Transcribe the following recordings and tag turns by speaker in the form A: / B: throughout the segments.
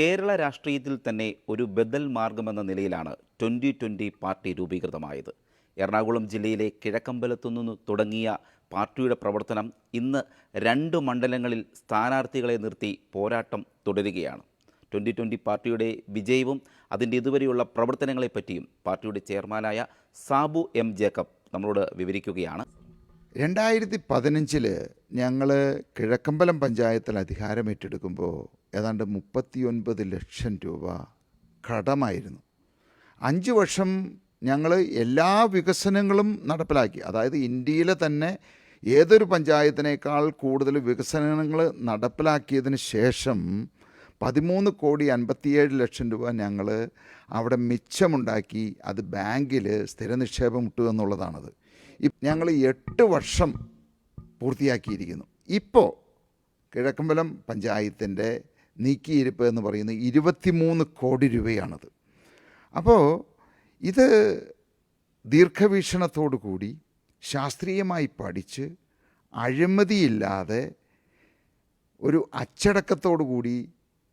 A: കേരള രാഷ്ട്രീയത്തിൽ തന്നെ ഒരു ബദൽ മാർഗമെന്ന നിലയിലാണ് ട്വന്റി ട്വന്റി പാർട്ടി രൂപീകൃതമായത്. എറണാകുളം ജില്ലയിലെ കിഴക്കമ്പലത്തുനിന്ന് തുടങ്ങിയ പാർട്ടിയുടെ പ്രവർത്തനം ഇന്ന് രണ്ട് മണ്ഡലങ്ങളിൽ സ്ഥാനാർത്ഥികളെ നിർത്തി പോരാട്ടം തുടരുകയാണ്. ട്വന്റി ട്വന്റി പാർട്ടിയുടെ വിജയവും അതിന്റെ ഇതുവരെയുള്ള പ്രവർത്തനങ്ങളെപ്പറ്റിയും പാർട്ടിയുടെ ചെയർമാനായ സാബു എം ജേക്കബ് നമ്മളോട് വിവരിക്കുകയാണ്.
B: രണ്ടായിരത്തി പതിനഞ്ചിൽ ഞങ്ങൾ കിഴക്കമ്പലം പഞ്ചായത്തിൽ അധികാരം ഏറ്റെടുക്കുമ്പോൾ ഏതാണ്ട് മുപ്പത്തിയൊൻപത് ലക്ഷം രൂപ കടമായിരുന്നു. അഞ്ച് വർഷം ഞങ്ങൾ എല്ലാ വികസനങ്ങളും നടപ്പിലാക്കി. അതായത് ഇന്ത്യയിലെ തന്നെ ഏതൊരു പഞ്ചായത്തിനേക്കാൾ കൂടുതൽ വികസനങ്ങൾ നടപ്പിലാക്കിയതിന് ശേഷം പതിമൂന്ന് കോടി അൻപത്തിയേഴ് ലക്ഷം രൂപ ഞങ്ങൾ അവിടെ മിച്ചമുണ്ടാക്കി. അത് ബാങ്കിൽ സ്ഥിര നിക്ഷേപം ഇട്ടു എന്നുള്ളതാണത് ഞങ്ങൾ എട്ട് വർഷം പൂർത്തിയാക്കിയിരിക്കുന്നു. ഇപ്പോൾ കിഴക്കമ്പലം പഞ്ചായത്തിന്റെ നീക്കിയിരിപ്പ് എന്ന് പറയുന്നത് ഇരുപത്തിമൂന്ന് കോടി രൂപയാണത്. അപ്പോൾ ഇത് ദീർഘവീക്ഷണത്തോടു കൂടി ശാസ്ത്രീയമായി പഠിച്ച് അഴിമതിയില്ലാതെ ഒരു അച്ചടക്കത്തോടു കൂടി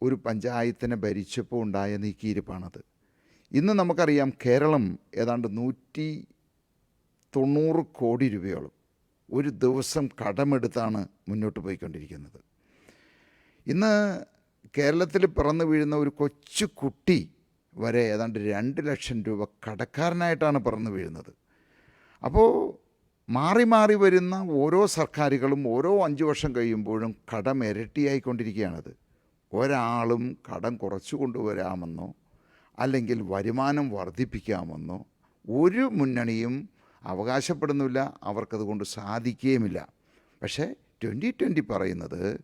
B: ഒരു പഞ്ചായത്തിനെ ഭരിച്ചപ്പോൾ ഉണ്ടായ നീക്കിയിരിപ്പാണത്. ഇന്ന് നമുക്കറിയാം കേരളം ഏതാണ്ട് നൂറ്റി തൊണ്ണൂറ് കോടി രൂപയോളം ഒരു ദിവസം കടമെടുത്താണ് മുന്നോട്ട് പോയിക്കൊണ്ടിരിക്കുന്നത്. ഇന്ന് കേരളത്തിൽ പിറന്നു വീഴുന്ന ഒരു കൊച്ചു കുട്ടി വരെ ഏതാണ്ട് രണ്ട് ലക്ഷം രൂപ കടക്കാരനായിട്ടാണ് പിറന്നു വീഴുന്നത്. അപ്പോൾ മാറി മാറി വരുന്ന ഓരോ സർക്കാരുകളും ഓരോ അഞ്ച് വർഷം കഴിയുമ്പോഴും കടം ഇരട്ടിയായിക്കൊണ്ടിരിക്കുകയാണത്. ഒരാളും കടം കുറച്ചു കൊണ്ടുവരാമെന്നോ അല്ലെങ്കിൽ വരുമാനം വർദ്ധിപ്പിക്കാമെന്നോ ഒരു മുന്നണിയും അവകാശപ്പെടുന്നില്ല അവർക്കതുകൊണ്ട് സാധിക്കുകയുമില്ല. പക്ഷേ ട്വന്റി ട്വന്റി പറയുന്നത്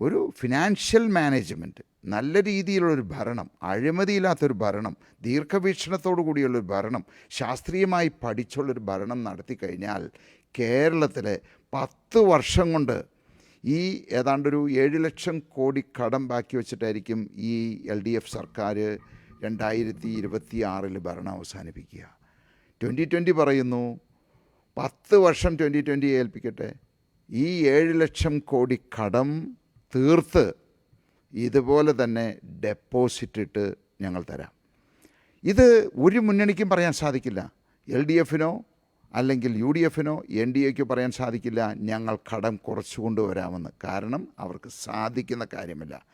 B: ഒരു ഫിനാൻഷ്യൽ മാനേജ്മെന്റ് നല്ല രീതിയിലുള്ളൊരു ഭരണം അഴിമതിയില്ലാത്തൊരു ഭരണം ദീർഘവീക്ഷണത്തോടു കൂടിയുള്ളൊരു ഭരണം ശാസ്ത്രീയമായി പഠിച്ചുള്ളൊരു ഭരണം നടത്തി കഴിഞ്ഞാൽ കേരളത്തിലെ പത്ത് വർഷം കൊണ്ട് ഈ ഏതാണ്ടൊരു ഏഴ് ലക്ഷം കോടി കടം ബാക്കി വെച്ചിട്ടായിരിക്കും ഈ എൽ ഡി എഫ് സർക്കാർ രണ്ടായിരത്തി ഇരുപത്തി ആറിൽ ഭരണം അവസാനിപ്പിക്കുക. ട്വന്റി ട്വന്റി പറയുന്നു പത്ത് വർഷം ട്വന്റി ട്വന്റി ഏൽപ്പിക്കട്ടെ. ഈ ഏഴ് ലക്ഷം കോടി കടം തീർത്ത് ഇതുപോലെ തന്നെ ഡെപ്പോസിറ്റ് ഇട്ട് ഞങ്ങൾ തരാം. ഇത് ഒരു മുന്നണിക്കും പറയാൻ സാധിക്കില്ല. എൽ ഡി എഫിനോ അല്ലെങ്കിൽ യു ഡി എഫിനോ എൻ ഡി എക്കോ പറയാൻ സാധിക്കില്ല. ഞങ്ങൾ കടം കുറച്ചു കൊണ്ടുവരാമെന്ന്. കാരണം അവർക്ക് സാധിക്കുന്ന കാര്യമില്ല.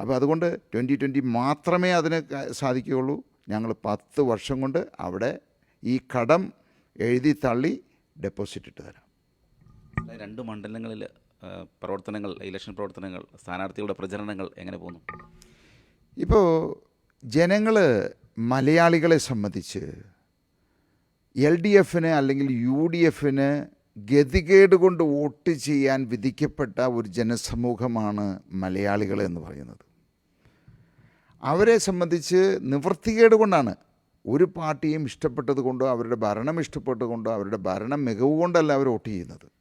B: അപ്പോൾ അതുകൊണ്ട് ട്വന്റി ട്വന്റി മാത്രമേ അതിന് സാധിക്കുകയുള്ളൂ. ഞങ്ങൾ പത്ത് വർഷം കൊണ്ട് അവിടെ ഈ കടം എഴുതി തള്ളി ഡെപ്പോസിറ്റ് ഇട്ട് തരാം.
A: രണ്ട് മണ്ഡലങ്ങളിൽ പ്രവർത്തനങ്ങൾ ഇലക്ഷൻ പ്രവർത്തനങ്ങൾ സ്ഥാനാർത്ഥികളുടെ പ്രചരണങ്ങൾ എങ്ങനെ പോകുന്നു?
B: ഇപ്പോൾ ജനങ്ങൾ മലയാളികളെ സംബന്ധിച്ച് എൽ ഡി എഫിന് അല്ലെങ്കിൽ യു ഡി എഫിന് ഗതികേട് കൊണ്ട് വോട്ട് ചെയ്യാൻ വിധിക്കപ്പെട്ട ഒരു ജനസമൂഹമാണ് മലയാളികൾ എന്ന് പറയുന്നത്. അവരെ സംബന്ധിച്ച് നിവൃത്തികേട് കൊണ്ടാണ്. ഒരു പാർട്ടിയും ഇഷ്ടപ്പെട്ടത് കൊണ്ടോ അവരുടെ ഭരണം ഇഷ്ടപ്പെട്ടതുകൊണ്ടോ അവരുടെ ഭരണം മികവ് കൊണ്ടല്ല അവർ വോട്ട് ചെയ്യുന്നത്.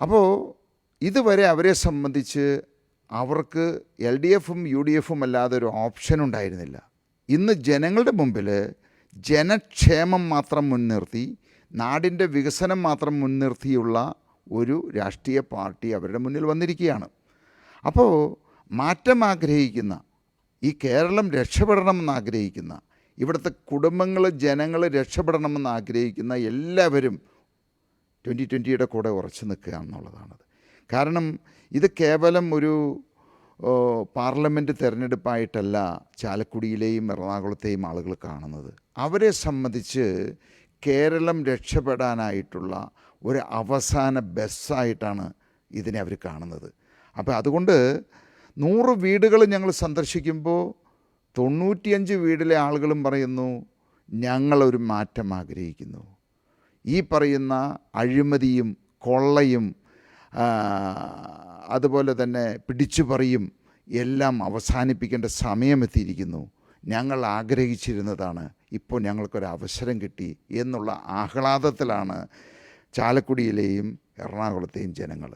B: അപ്പോൾ ഇതുവരെ അവരെ സംബന്ധിച്ച് അവർക്ക് എൽ ഡി എഫും യു ഡി എഫും അല്ലാതെ ഒരു ഓപ്ഷൻ ഉണ്ടായിരുന്നില്ല. ഇന്ന് ജനങ്ങളുടെ മുമ്പിൽ ജനക്ഷേമം മാത്രം മുൻനിർത്തി നാടിന്റെ വികസനം മാത്രം മുൻനിർത്തിയുള്ള ഒരു രാഷ്ട്രീയ പാർട്ടി അവരുടെ മുന്നിൽ വന്നിരിക്കുകയാണ്. അപ്പോൾ മാറ്റം ആഗ്രഹിക്കുന്ന ഈ കേരളം രക്ഷപ്പെടണമെന്ന് ആഗ്രഹിക്കുന്ന ഇവിടുത്തെ കുടുംബങ്ങൾ ജനങ്ങൾ രക്ഷപ്പെടണമെന്ന് ആഗ്രഹിക്കുന്ന എല്ലാവരും ട്വന്റി ട്വന്റിയുടെ കൂടെ ഉറച്ചു നിൽക്കുക എന്നുള്ളതാണത്. കാരണം ഇത് കേവലം ഒരു പാർലമെന്റ് തിരഞ്ഞെടുപ്പായിട്ടല്ല ചാലക്കുടിയിലെയും എറണാകുളത്തെയും ആളുകൾ കാണുന്നത്. അവരെ സംബന്ധിച്ച് കേരളം രക്ഷപ്പെടാനായിട്ടുള്ള ഒരു അവസാന ബസ്സായിട്ടാണ് ഇതിനെ അവർ കാണുന്നത്. അപ്പോൾ അതുകൊണ്ട് നൂറ് വീടുകൾ ഞങ്ങൾ സന്ദർശിക്കുമ്പോൾ തൊണ്ണൂറ്റിയഞ്ച് വീടിലെ ആളുകളും പറയുന്നു ഞങ്ങളൊരു മാറ്റം ആഗ്രഹിക്കുന്നു. ഈ പറയുന്ന അഴിമതിയും കൊള്ളയും അതുപോലെ തന്നെ പിടിച്ചുപറിയും എല്ലാം അവസാനിപ്പിക്കേണ്ട സമയമെത്തിയിരിക്കുന്നു ഞങ്ങൾ ആഗ്രഹിച്ചിരുന്നതാണ് ഇപ്പോൾ ഞങ്ങൾക്കൊരു അവസരം കിട്ടി എന്നുള്ള ആഹ്ലാദത്തിലാണ് ചാലക്കുടിയിലെയും എറണാകുളത്തെയും ജനങ്ങൾ.